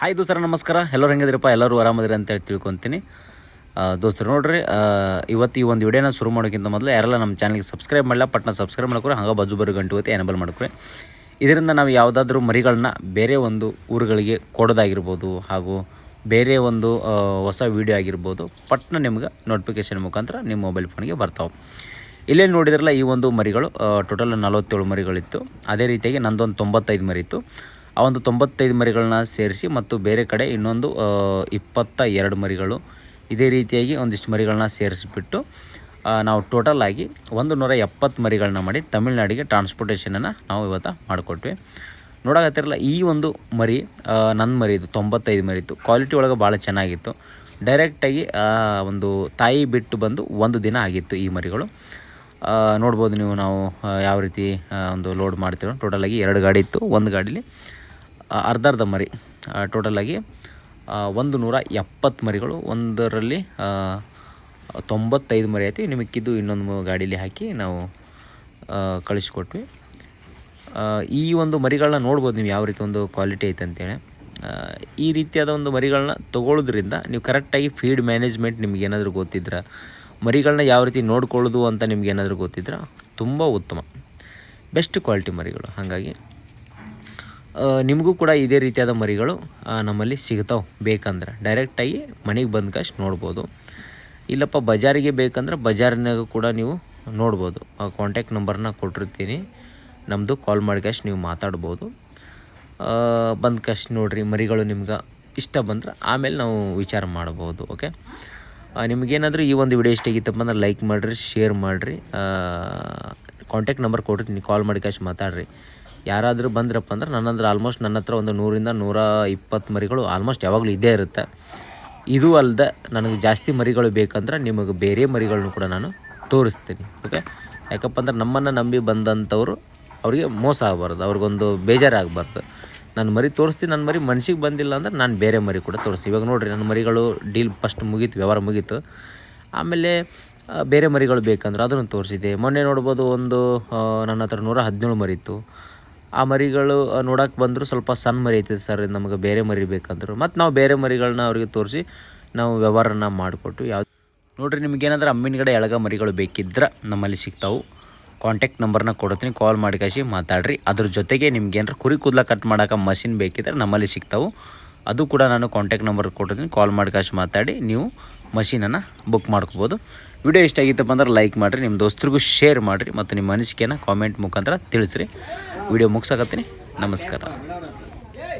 Hi ದೋಸ್ತರ, ನಮಸ್ಕಾರ. ಎಲ್ಲರೂ ಹೆಂಗಿದ್ರಪ್ಪ ಎಲ್ಲರೂ ಆರಾಮದಿರಿ ಅಂತ ಹೇಳಿ ತಿಳ್ಕೊತೀನಿ. ದೋಸ್ತರು, ನೋಡ್ರಿ ಇವತ್ತು ಈ ಒಂದು ವಿಡಿಯೋನ ಶುರು ಮಾಡೋಕ್ಕಿಂತ ಮೊದಲು ಯಾರೆಲ್ಲ ನಮ್ಮ ಚಾನಲ್ಗೆ ಸಬ್ಸ್ಕ್ರೈಬ್ ಮಾಡಲ್ಲ ಪಟ್ನ ಸಬ್ಸ್ಕ್ರೈಬ್ ಮಾಡ್ಕೊರಿ, ಹಂಗೆ ಬಾಜು ಬರೋ ಗಂಟು ಹೊತ್ತಿ ಎನಬಲ್ ಮಾಡ್ಕೊರಿ. ಇದರಿಂದ ನಾವು ಯಾವುದಾದ್ರೂ ಮರಿಗಳನ್ನ ಬೇರೆ ಒಂದು ಊರುಗಳಿಗೆ ಕೊಡೋದಾಗಿರ್ಬೋದು ಹಾಗೂ ಬೇರೆ ಒಂದು ಹೊಸ ವಿಡಿಯೋ ಆಗಿರ್ಬೋದು, ಪಟ್ನ ನಿಮ್ಗೆ ನೋಟಿಫಿಕೇಷನ್ ಮುಖಾಂತರ ನಿಮ್ಮ ಮೊಬೈಲ್ ಫೋನ್ಗೆ ಬರ್ತಾವೆ. ಇಲ್ಲೇ ನೋಡಿದ್ರಲ್ಲ ಈ ಒಂದು ಮರಿಗಳು ಟೋಟಲ್ ನಲವತ್ತೇಳು ಮರಿಗಳಿತ್ತು. ಅದೇ ರೀತಿಯಾಗಿ ನಂದೊಂದು ತೊಂಬತ್ತೈದು ಮರಿ ಇತ್ತು ಆ ಒಂದು ತೊಂಬತ್ತೈದು ಮರಿಗಳನ್ನ ಸೇರಿಸಿ ಮತ್ತು ಬೇರೆ ಕಡೆ ಇನ್ನೊಂದು ಇಪ್ಪತ್ತ ಎರಡು ಮರಿಗಳು ಇದೇ ರೀತಿಯಾಗಿ ಒಂದಿಷ್ಟು ಮರಿಗಳನ್ನ ಸೇರಿಸಿಬಿಟ್ಟು ನಾವು ಟೋಟಲ್ ಆಗಿ ಒಂದು ನೂರ ಎಪ್ಪತ್ತು ಮರಿಗಳನ್ನ ಮಾಡಿ ತಮಿಳ್ನಾಡಿಗೆ ಟ್ರಾನ್ಸ್ಪೋರ್ಟೇಷನನ್ನು ನಾವು ಇವತ್ತು ಮಾಡಿಕೊಟ್ವಿ. ನೋಡಕತ್ತಿರಲ್ಲ, ಈ ಒಂದು ಮರಿ ನನ್ನ ಮರಿ ಇದು ತೊಂಬತ್ತೈದು ಮರಿ ಇತ್ತು ಕ್ವಾಲಿಟಿ ಒಳಗೆ ಭಾಳ ಚೆನ್ನಾಗಿತ್ತು. ಡೈರೆಕ್ಟಾಗಿ ಒಂದು ತಾಯಿ ಬಿಟ್ಟು ಬಂದು ಒಂದು ದಿನ ಆಗಿತ್ತು ಈ ಮರಿಗಳು. ನೋಡ್ಬೋದು ನೀವು ನಾವು ಯಾವ ರೀತಿ ಒಂದು ಲೋಡ್ ಮಾಡ್ತೀರೋ ಟೋಟಲಾಗಿ ಎರಡು ಗಾಡಿ ಇತ್ತು. ಒಂದು ಗಾಡೀಲಿ ಅರ್ಧ ಅರ್ಧ ಮರಿ ಟೋಟಲಾಗಿ ಒಂದು ನೂರ ಎಪ್ಪತ್ತು ಮರಿಗಳು, ಒಂದರಲ್ಲಿ ತೊಂಬತ್ತೈದು ಮರಿ ಐತಿ. ನಿಮಗಿದ್ದು ಇನ್ನೊಂದು ಗಾಡೀಲಿ ಹಾಕಿ ನಾವು ಕಳಿಸ್ಕೊಟ್ವಿ. ಈ ಒಂದು ಮರಿಗಳನ್ನ ನೋಡ್ಬೋದು ನೀವು ಯಾವ ರೀತಿ ಒಂದು ಕ್ವಾಲಿಟಿ ಐತೆ ಅಂತೇಳಿ. ಈ ರೀತಿಯಾದ ಒಂದು ಮರಿಗಳನ್ನ ತೊಗೊಳ್ಳೋದ್ರಿಂದ ನೀವು ಕರೆಕ್ಟಾಗಿ ಫೀಡ್ ಮ್ಯಾನೇಜ್ಮೆಂಟ್ ನಿಮಗೇನಾದರೂ ಗೊತ್ತಿದ್ರೆ, ಮರಿಗಳನ್ನ ಯಾವ ರೀತಿ ನೋಡ್ಕೊಳ್ಳೋದು ಅಂತ ನಿಮಗೇನಾದರೂ ಗೊತ್ತಿದ್ರೆ, ತುಂಬ ಉತ್ತಮ. ಬೆಸ್ಟ್ ಕ್ವಾಲಿಟಿ ಮರಿಗಳು, ಹಾಗಾಗಿ. ನಿಮಗೂ ಕೂಡ ಇದೇ ರೀತಿಯಾದ ಮರಿಗಳು ನಮ್ಮಲ್ಲಿ ಸಿಗ್ತಾವೆ. ಬೇಕಂದ್ರೆ ಡೈರೆಕ್ಟಾಗಿ ಮನೆಗೆ ಬಂದ ಕಾಶ್ ನೋಡ್ಬೋದು. ಇಲ್ಲಪ್ಪ, ಬಜಾರಿಗೆ ಬೇಕಂದ್ರೆ ಬಜಾರ್ನಾಗ ಕೂಡ ನೀವು ನೋಡ್ಬೋದು. ಆ ಕಾಂಟ್ಯಾಕ್ಟ್ ನಂಬರ್ನ ಕೊಟ್ಟಿರ್ತೀನಿ. ನಮ್ಮದು ಕಾಲ್ ಮಾಡಿ ನೀವು ಮಾತಾಡ್ಬೋದು. ಬಂದ ಕಷ್ಟ ನೋಡಿರಿ ಮರಿಗಳು ನಿಮ್ಗೆ ಇಷ್ಟ ಬಂದ್ರೆ ಆಮೇಲೆ ನಾವು ವಿಚಾರ ಮಾಡ್ಬೋದು ಓಕೆ ನಿಮಗೇನಾದರೂ ಈ ಒಂದು ವಿಡಿಯೋ ಇಷ್ಟ ಆಗಿತ್ತಪ್ಪ ಅಂದ್ರೆ ಲೈಕ್ ಮಾಡಿರಿ ಶೇರ್ ಮಾಡಿರಿ. ಕಾಂಟ್ಯಾಕ್ಟ್ ನಂಬರ್ ಕೊಟ್ಟಿರ್ತೀನಿ. ಕಾಲ್ ಮಾಡಿ ಮಾತಾಡ್ರಿ. ಯಾರಾದರೂ ಬಂದ್ರಪ್ಪ ಅಂದ್ರೆ ನನ್ನ ಹತ್ರ ಆಲ್ಮೋಸ್ಟ್ ನನ್ನ ಹತ್ರ ಒಂದು ನೂರಿಂದ ನೂರ ಇಪ್ಪತ್ತು ಮರಿಗಳು ಆಲ್ಮೋಸ್ಟ್ ಯಾವಾಗಲೂ ಇದ್ದೇ ಇರುತ್ತೆ. ಇದು ಅಲ್ಲದೆ ನನಗೆ ಜಾಸ್ತಿ ಮರಿಗಳು ಬೇಕಂದ್ರೆ ನಿಮಗೆ ಬೇರೆ ಮರಿಗಳನ್ನು ಕೂಡ ನಾನು ತೋರಿಸ್ತೀನಿ ಓಕೆ ಯಾಕಪ್ಪ ಅಂದ್ರೆ ನಮ್ಮನ್ನು ನಂಬಿ ಬಂದಂಥವ್ರು ಅವರಿಗೆ ಮೋಸ ಆಗಬಾರ್ದು, ಅವ್ರಿಗೊಂದು ಬೇಜಾರಾಗಬಾರ್ದು. ನಾನು ಮರಿ ತೋರಿಸ್ತೀನಿ, ನನ್ನ ಮರಿ ಮನ್ಸಿಗೆ ಬಂದಿಲ್ಲ ಅಂದ್ರೆ ನಾನು ಬೇರೆ ಮರಿ ಕೂಡ ತೋರಿಸ್ತೀನಿ. ಇವಾಗ ನೋಡಿರಿ, ನನ್ನ ಮರಿಗಳು ಡೀಲ್ ಫಸ್ಟ್ ಮುಗೀತು, ವ್ಯವಹಾರ ಮುಗೀತು. ಆಮೇಲೆ ಬೇರೆ ಮರಿಗಳು ಬೇಕಂದ್ರೆ ಅದನ್ನು ತೋರಿಸಿದೆ. ಮೊನ್ನೆ ನೋಡ್ಬೋದು ಒಂದು ನನ್ನ ಹತ್ರ ನೂರ ಹದಿನೇಳು ಮರಿ ಆ ಮರಿಗಳು ನೋಡೋಕೆ ಬಂದರು ಸ್ವಲ್ಪ ಸಣ್ಣ ಮರಿ ಐತೆ ಸರ್ ನಮಗೆ ಬೇರೆ ಮರಿ ಬೇಕಂದ್ರು. ಮತ್ತು ನಾವು ಬೇರೆ ಮರಿಗಳನ್ನ ಅವ್ರಿಗೆ ತೋರಿಸಿ ನಾವು ವ್ಯವಹಾರನ ಮಾಡಿಕೊಟ್ಟು ಯಾವ ನೋಡಿರಿ ನಿಮಗೇನಾದ್ರೂ ಅಮ್ಮಿನಗಡೆ ಎಳಗ ಮರಿಗಳು ಬೇಕಿದ್ರೆ ನಮ್ಮಲ್ಲಿ ಸಿಗ್ತಾವೆ. ಕಾಂಟ್ಯಾಕ್ಟ್ ನಂಬರ್ನ ಕೊಡ್ತೀನಿ ಕಾಲ್ ಮಾಡಿ ಕಾಶಿ ಮಾತಾಡ್ರಿ. ಅದ್ರ ಜೊತೆಗೆ ನಿಮ್ಗೆ ಏನಾರ ಕುರಿ ಕೂದಲ ಕಟ್ ಮಾಡೋಕೆ ಮಷಿನ್ ಬೇಕಿದ್ರೆ ನಮ್ಮಲ್ಲಿ ಸಿಗ್ತಾವೆ. ಅದು ಕೂಡ ನಾನು ಕಾಂಟ್ಯಾಕ್ಟ್ ನಂಬರ್ ಕೊಟ್ಟಿದ್ದೀನಿ ಕಾಲ್ ಮಾಡಿ ಕಾಶಿ ಮಾತಾಡಿ, ನೀವು ಮಷೀನನ್ನು ಬುಕ್ ಮಾಡ್ಕೋಬೋದು. ವಿಡಿಯೋ ಇಷ್ಟ ಆಗಿತ್ತಪ್ಪ ಅಂದ್ರೆ ಲೈಕ್ ಮಾಡಿರಿ ನಿಮ್ಮ ದೋಸ್ತರಿಗೂ ಶೇರ್ ಮಾಡಿರಿ, ಮತ್ತು ನಿಮ್ಮ ಅನಿಸಿಕೆಯನ್ನು ಕಾಮೆಂಟ್ ಮುಖಾಂತರ ತಿಳಿಸ್ರಿ. ವಿಡಿಯೋ ಮುಗಿಸಾಕತ್ತೀನಿ. ನಮಸ್ಕಾರ.